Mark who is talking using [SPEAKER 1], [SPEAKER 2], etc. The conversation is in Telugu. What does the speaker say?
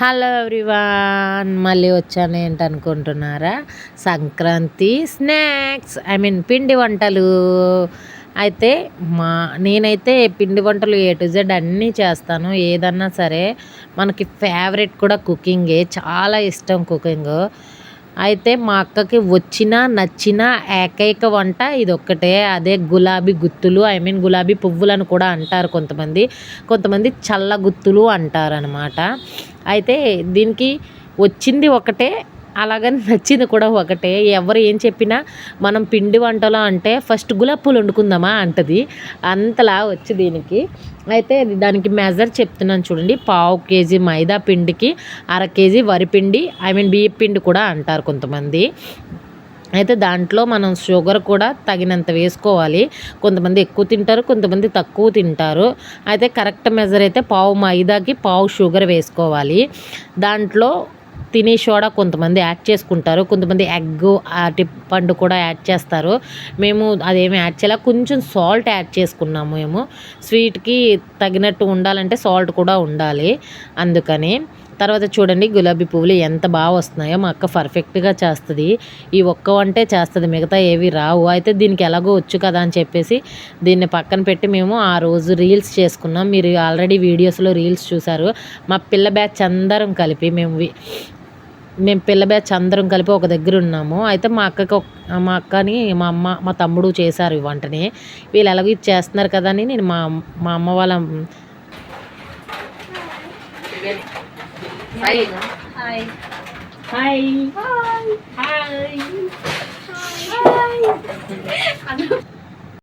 [SPEAKER 1] హలో ఎవ్రీవాన్ మళ్ళీ వచ్చాను ఏంటనుకుంటున్నారా? సంక్రాంతి స్నాక్స్ ఐ మీన్ పిండి వంటలు. అయితే మా నేనైతే పిండి వంటలు ఏ టు జెడ్ అన్నీ చేస్తాను. ఏదన్నా సరే మనకి ఫేవరెట్ కూడా కుకింగే చాలా ఇష్టం కుకింగ్. అయితే మా అక్కకి వచ్చిన నచ్చిన ఏకైక వంట ఇది ఒక్కటే అదే గులాబీ గుత్తులు ఐ మీన్ గులాబీ పువ్వులను కూడా అంటారు కొంతమంది. కొంతమంది చల్ల గుత్తులు అంటారనమాట. అయితే దీనికి వచ్చింది ఒకటే అలాగని నచ్చింది కూడా ఒకటే. ఎవరు ఏం చెప్పినా మనం పిండి వంటలు అంటే ఫస్ట్ గులాబీ పూలు వండుకుందామా అంటది. అంతలా వచ్చి దీనికి. అయితే దానికి మెజర్ చెప్తున్నాను చూడండి. పావు కేజీ మైదా పిండికి అర కేజీ వరిపిండి ఐ మీన్ బియ్య పిండి కూడా అంటారు కొంతమంది. అయితే దాంట్లో మనం షుగర్ కూడా తగినంత వేసుకోవాలి. కొంతమంది ఎక్కువ తింటారు కొంతమంది తక్కువ తింటారు. అయితే కరెక్ట్ మెజర్ అయితే పావు మైదాకి పావు షుగర్ వేసుకోవాలి. దాంట్లో తినే సోడా కొంతమంది యాడ్ చేసుకుంటారు కొంతమంది ఎగ్ అరటి పండు కూడా యాడ్ చేస్తారు. మేము అదేమి యాడ్ చేయాలి కొంచెం సాల్ట్ యాడ్ చేసుకున్నాము మేము. స్వీట్కి తగినట్టు ఉండాలంటే సాల్ట్ కూడా ఉండాలి అందుకని. తర్వాత చూడండి గులాబీ పువ్వులు ఎంత బాగా వస్తున్నాయో మా అక్క పర్ఫెక్ట్గా చేస్తుంది. ఈ ఒక్క వంటే చేస్తుంది మిగతా ఏవి రావు. అయితే దీనికి ఎలాగో వచ్చు కదా అని చెప్పేసి దీన్ని పక్కన పెట్టి మేము ఆ రోజు రీల్స్ చేసుకున్నాం. మీరు ఆల్రెడీ వీడియోస్లో రీల్స్ చూసారు మా పిల్ల బ్యాచ్ అందరం కలిపి మేము మేము పిల్ల బ్యాచ్ అందరం కలిపి ఒక దగ్గర ఉన్నాము. అయితే మా అక్కకి మా అక్కని మా అమ్మ మా తమ్ముడు చేశారు ఈ వంటని. వీళ్ళు ఎలాగో ఇది చేస్తున్నారు కదా అని నేను మా మా అమ్మ వాళ్ళ హాయ్.